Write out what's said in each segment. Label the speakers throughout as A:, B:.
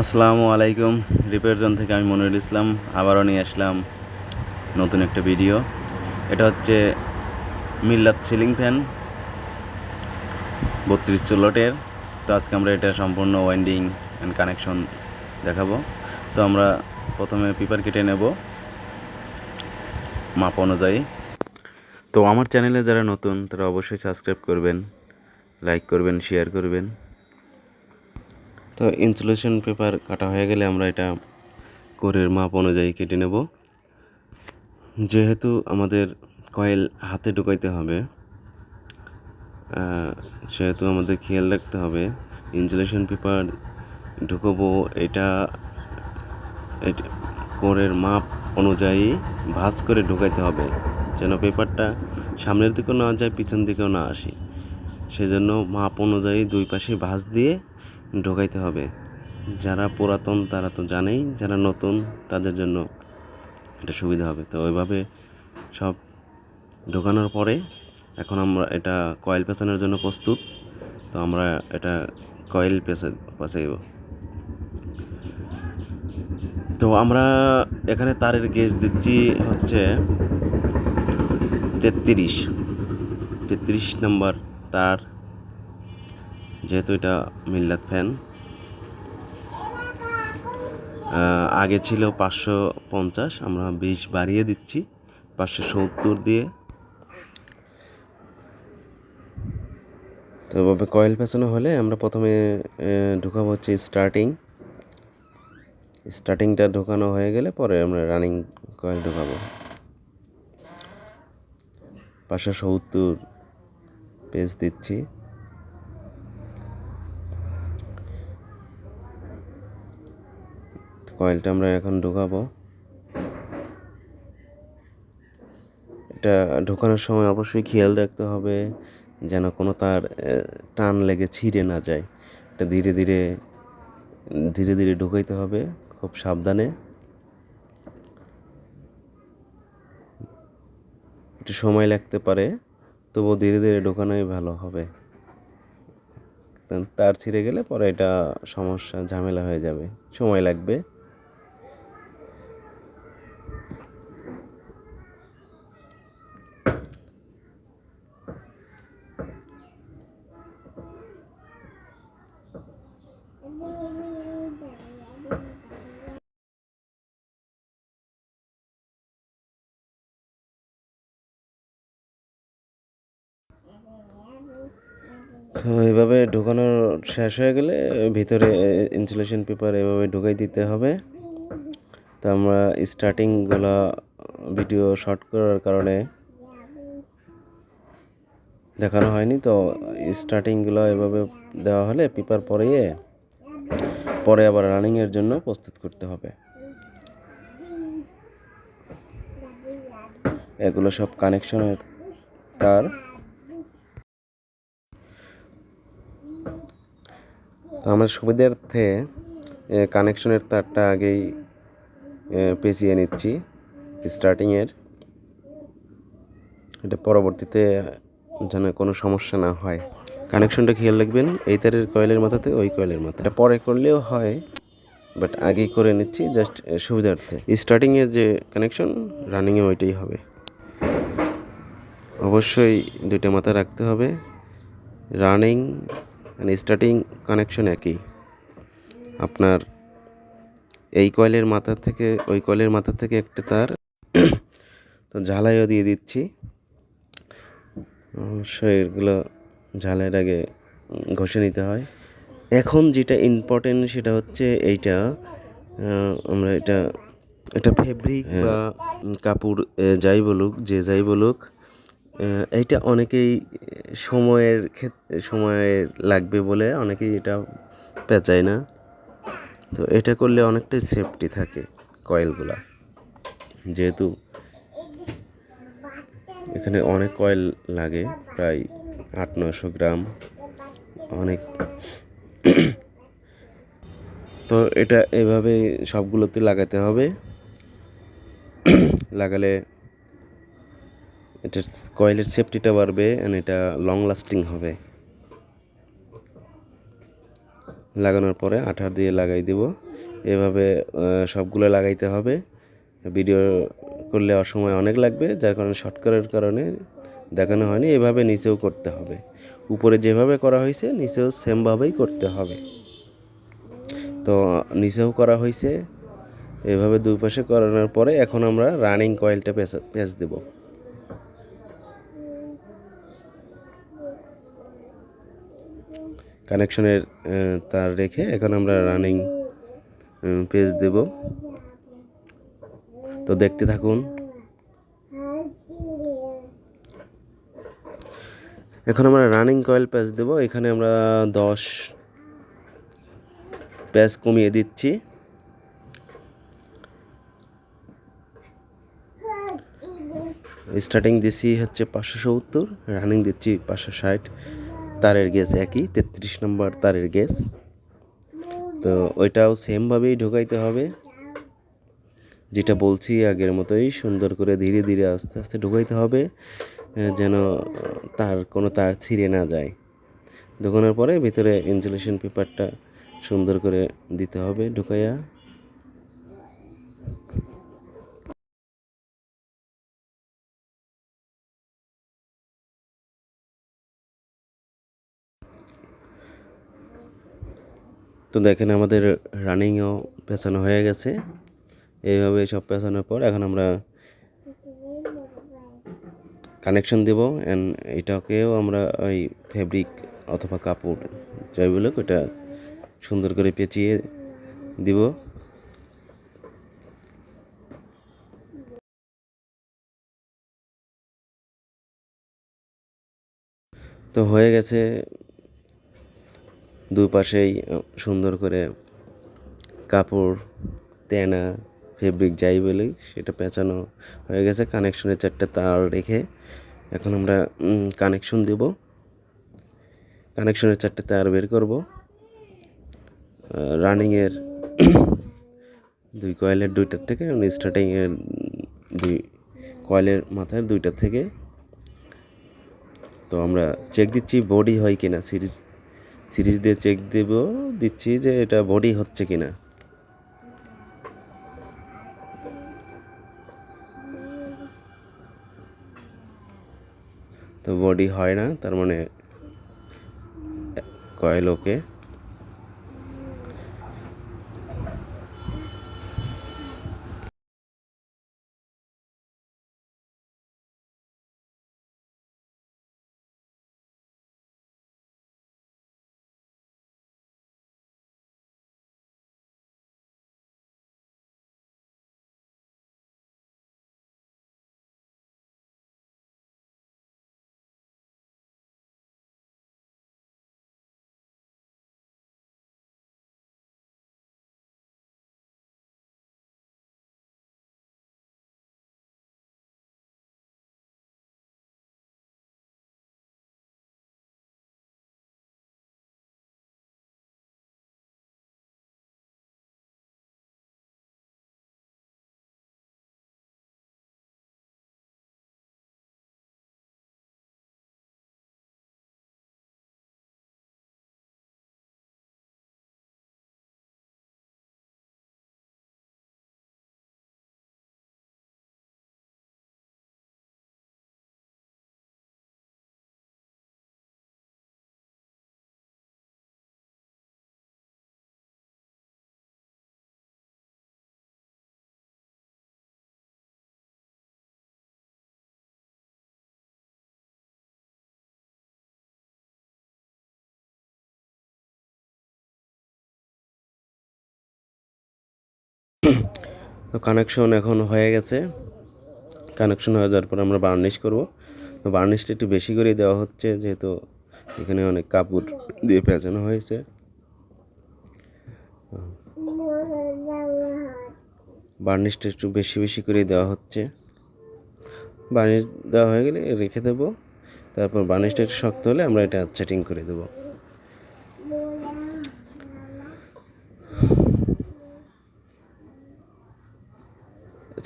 A: আসসালামু আলাইকুম। Repair zone থেকে আমি মনিরুল ইসলাম। আবারও নিয়ে আসলাম নতুন একটা ভিডিও। এটা হচ্ছে মিল্লাত সিলিং ফ্যান। বত্রিশ চুলটের তো আজকে আমরা এটা সম্পূর্ণ ওয়াইন্ডিং অ্যান্ড কানেকশন দেখাবো। তো আমরা প্রথমে পেপার কেটে নেব। মাপ অনুযায়ী। তো আমার চ্যানেলে যারা নতুন, তারা অবশ্যই সাবস্ক্রাইব করবেন লাইক করবেন শেয়ার করবেন। তো ইনসুলেশন পেপার কাটা হয়ে গেলে আমরা এটা কোরের মাপ অনুযায়ী কেটে নেব। যেহেতু আমাদের কয়েল হাতে ঢুকাইতে হবে সেহেতু আমাদের খেয়াল রাখতে হবে ইনসুলেশন পেপার ঢুকবো এটা কোরের মাপ অনুযায়ী ভাঁজ করে ঢুকাইতে হবে যেন পেপারটা সামনের দিকেও না যায়, পিছন দিকেও না আসে। সেজন্য মাপ অনুযায়ী দুই পাশে ভাঁজ দিয়ে ঢোকাইতে হবে। যারা পুরাতন, তারা তো জানেই, যারা নতুন, তাদের জন্য এটা সুবিধা হবে। তো ওইভাবে সব ঢোকানোর পরে এখন আমরা এটা কয়েল পেছানোর জন্য প্রস্তুত। তো আমরা এটা কয়েল পেঁচা, পেঁচাইব। তো আমরা এখানে তারের গেজ দিচ্ছি হচ্ছে তেত্রিশ। তেত্রিশ নম্বর তার যেহেতু এটা মিল্লাত ফ্যান। আগে ছিল পাঁচশো পঞ্চাশ, আমরা বিশ বাড়িয়ে দিচ্ছি, পাঁচশো সত্তর দিয়ে। তো এভাবে কয়েল পেছানো হলে আমরা প্রথমে ঢুকাবো হচ্ছে স্টার্টিং স্টার্টিংটা ঢোকানো হয়ে গেলে পরে আমরা রানিং কয়েল ঢোকাবো। পাঁচশো সত্তর পেজ দিচ্ছি। কয়েলটা আমরা এখন ঢোকাবো। এটা ঢোকানোর সময় অবশ্যই খেয়াল রাখতে হবে যেন কোনো তার টান লেগে ছিঁড়ে না যায়। এটা ধীরে ধীরে ধীরে ধীরে ঢুকাইতে হবে খুব সাবধানে। একটু সময় লাগতে পারে, তবুও ধীরে ধীরে ঢোকানোই ভালো হবে। তার ছিঁড়ে গেলে পরে এটা সমস্যা, ঝামেলা হয়ে যাবে। সময় লাগবে। তো এভাবে ঢোকানো শেষ হয়ে গেলে ভিতরে ইনসুলেশন পেপার এভাবে ঢুকাই দিতে হবে। তো আমরা স্টার্টিংগুলো ভিডিও শর্ট করার কারণে দেখানো হয়নি। তো স্টার্টিংগুলো এভাবে দেওয়া হলে পেপার পরিয়ে পরে আবার রানিংয়ের জন্য প্রস্তুত করতে হবে। এগুলো সব কানেকশনের তার। তো আমার সুবিধার্থে কানেকশনের তারটা আগেই পেঁচিয়ে নিচ্ছি স্টার্টিংয়ের এটা পরবর্তীতে যেন কোনো সমস্যা না হয়। কানেকশনটা খেয়াল রাখবেন, এই তারের কয়েলের মাথাতে, ওই কয়েলের মাথা এটা পরে করলেও হয় বাট আগেই করে নিচ্ছি জাস্ট সুবিধার্থে। স্টার্টিংয়ের যে কানেকশন রানিংয়ে ওইটাই হবে। অবশ্যই দুইটা মাথা রাখতে হবে। রানিং অ্যান্ড স্টার্টিং কানেকশন একই। আপনার এই কয়েলের মাথা থেকে ওই কয়েলের মাথা থেকে একটা তার তো ঝালাইও দিয়ে দিচ্ছি। অবশ্যই এগুলো ঝালাইয়ের আগে ঘষে নিতে হয়। এখন যেটা ইম্পর্টেন্ট সেটা হচ্ছে এইটা আমরা এটা এটা ফেব্রিক বা কাপড় যাই বলুক যে যাই বলুক এইটা অনেকেই সময়ের ক্ষেত্রে সময়ের লাগবে বলে অনেকেই এটা পেঁচায় না। তো এটা করলে অনেকটাই সেফটি থাকে কয়েলগুলা। যেহেতু এখানে অনেক কয়েল লাগে, প্রায় আট নশো গ্রাম। অনেক তো এটা এভাবে সবগুলোতে লাগাতে হবে। লাগালে এটার কয়েলের সেফটিটা বাড়বে অ্যান্ড এটা লং লাস্টিং হবে। লাগানোর পরে আঠা দিয়ে লাগাই দেব। এভাবে সবগুলো লাগাইতে হবে। ভিডিও করলে অসময় অনেক লাগবে, যার কারণে শর্টকাটের কারণে দেখানো হয়নি। এভাবে নিচেও করতে হবে। উপরে যেভাবে করা হয়েছে, নিচেও সেমভাবেই করতে হবে। তো, নিচেও করা হয়েছে। এভাবে দুই পাশে করানোর পরে এখন আমরা রানিং কয়েলটা পেঁচ পেঁচ দেব। কানেকশনের তার রেখে এখন আমরা রানিং পেজ দেব। তো দেখতে থাকুন। এখন আমরা রানিং কয়েল প্যাচ দেব। এখানে আমরা দশ প্যাচ কমিয়ে দিচ্ছি। স্টার্টিং দিচ্ছি হচ্ছে পাঁচশো সত্তর, রানিং দিচ্ছি পাঁচশো ষাট। তারের গ্যাস একই, তেত্রিশ নম্বর তারের গ্যাস। তো ওইটাও সেমভাবেই ঢোকাইতে হবে। যেটা বলছি আগের মতোই, সুন্দর করে ধীরে ধীরে আস্তে আস্তে ঢোকাইতে হবে যেন তার কোনো তার ছিঁড়ে না যায়। ঢোকানোর পরে ভিতরে ইনসুলেশন পেপারটা সুন্দর করে দিতে হবে, ঢুকাইয়া। তো দেখেন আমাদের রানিংও পেছানো হয়ে গেছে। এইভাবে সব পেছানোর পর এখন আমরা কানেকশন দেব অ্যান্ড এটাকেও আমরা ওই ফেব্রিক অথবা কাপড় যাই বলুক, ওটা সুন্দর করে পেঁচিয়ে দিব। তো হয়ে গেছে দুই পাশেই সুন্দর করে কাপড়, তেনা ফেব্রিক যাই বলি, সেটা পেঁচানো হয়ে গেছে। কানেকশনের চারটে তার রেখে এখন আমরা কানেকশন দেব। কানেকশনের চারটে তার বের করব। রানিংয়ের দুই কয়েলের দুইটার থেকে স্টার্টিংয়ের দুই কয়েলের মাথায় দুইটার থেকে। তো আমরা চেক দিচ্ছি বডি হয় কিনা সিরিজ সিরিজ দিয়ে চেক দেব, দিচ্ছি যে এটা বডি হচ্ছে কিনা। তো বডি হয় না, তার মানে কয়েল ওকে। তো কানেকশন এখন হয়ে গেছে। কানেকশন হয়ে যাওয়ার পর আমরা বার্নিশ করব। তো বার্নিশটা একটু বেশি করে দেওয়া হচ্ছে, যেহেতু এখানে অনেক কাপড় দিয়ে পেঁচানো হয়েছে। বার্নিশটা একটু বেশি বেশি করে দেওয়া হচ্ছে। বার্নিশ দেওয়া হয়ে গেলে রেখে দেবো। তারপর বার্নিশটা একটু শক্ত হলে আমরা এটা সেটিং করে দেবো।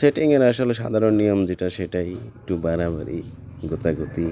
A: সেটিংয়ের আসলে সাধারণ নিয়ম যেটা সেটাই একটু বাড়াবাড়ি গোতাগুতি।